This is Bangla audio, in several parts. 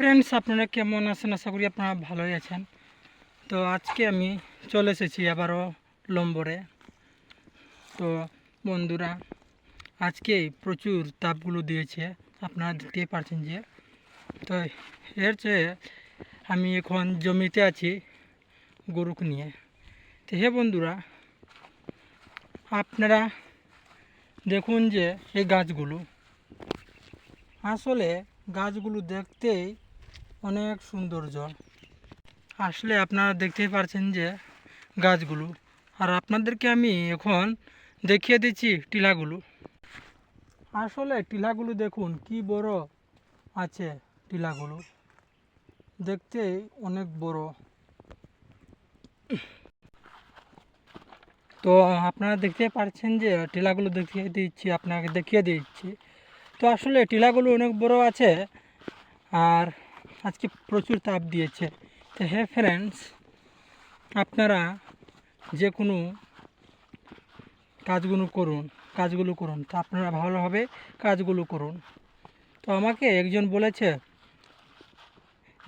ফ্রেন্ডস আপনারা কেমন আছেন? আশা করি আপনারা ভালোই আছেন। তো আজকে আমি চলে এসেছি আবারও লম্বরে। তো বন্ধুরা, আজকে প্রচুর তাপগুলো দিয়েছে। আপনারা দেখতেই পারছেন যে, তো এর চেয়ে আমি এখন জমিতে আছি গরুকে নিয়ে। তো হে বন্ধুরা, আপনারা দেখুন যে এই গাছগুলো। আসলে গাছগুলো দেখতেই অনেক সৌন্দর্য আসলে আপনারা দেখতেই পারছেন যে গাছগুলো। আর আপনাদেরকে আমি এখন দেখিয়ে দিচ্ছি টিলাগুলো। আসলে টিলাগুলো দেখুন কি বড় আছে টিলাগুলো। দেখতেই অনেক বড়। তো আপনারা দেখতে পাচ্ছেন যে টিলাগুলো দেখিয়ে দিচ্ছি, আপনাকে দেখিয়ে দিচ্ছি। তো আসলে টিলাগুলো অনেক বড় আছে। আর আজকে প্রচুর তাপ দিয়েছে। তো হে ফ্রেন্ডস আপনারা যে কোনো কাজগুলো করুন কাজগুলো করুন। তো আপনারা ভালোভাবে কাজগুলো করুন। তো আমাকে একজন বলেছে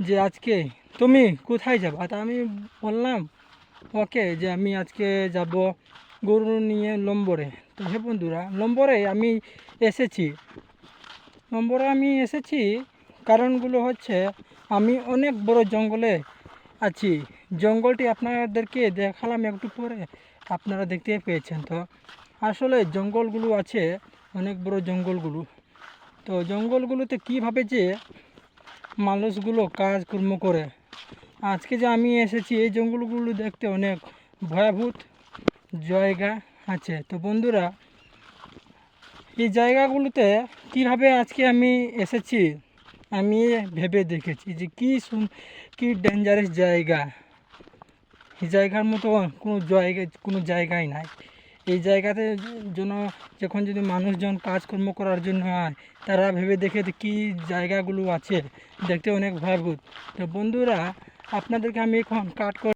যে, আজকে তুমি কোথায় যাবা? তা আমি বললাম, ওকে, যে আমি আজকে যাব গরু নিয়ে লম্বরে। তো হে বন্ধুরা, লম্বরে আমি এসেছি। নম্বরে আমি এসেছি কারণগুলো হচ্ছে, আমি অনেক বড় জঙ্গলে আছি। জঙ্গলটি আপনাদেরকে দেখালাম একটু পরে, আপনারা দেখতে পেয়েছেন তো। আসলে জঙ্গলগুলো আছে, অনেক বড় জঙ্গলগুলো। তো জঙ্গলগুলোতে কীভাবে যে মানুষগুলো কাজকর্ম করে। আজকে যে আমি এসেছি, এই জঙ্গলগুলো দেখতে অনেক ভয়াভূত জায়গা আছে। তো বন্ধুরা, এই জায়গাগুলোতে কীভাবে আজকে আমি এসেছি? আমি ভেবে দেখেছি যে কী সুন, কী ডেঞ্জারাস জায়গা। এই জায়গার মতো কোনো জায়গা, কোনো জায়গাই নাই। এই জায়গাতে জন্য যখন যদি মানুষজন কাজকর্ম করার জন্য হয় তারা ভেবে দেখে কি জায়গাগুলো আছে। দেখতে অনেক ভয়ভূত তো বন্ধুরা, আপনাদেরকে আমি এখন কাট করে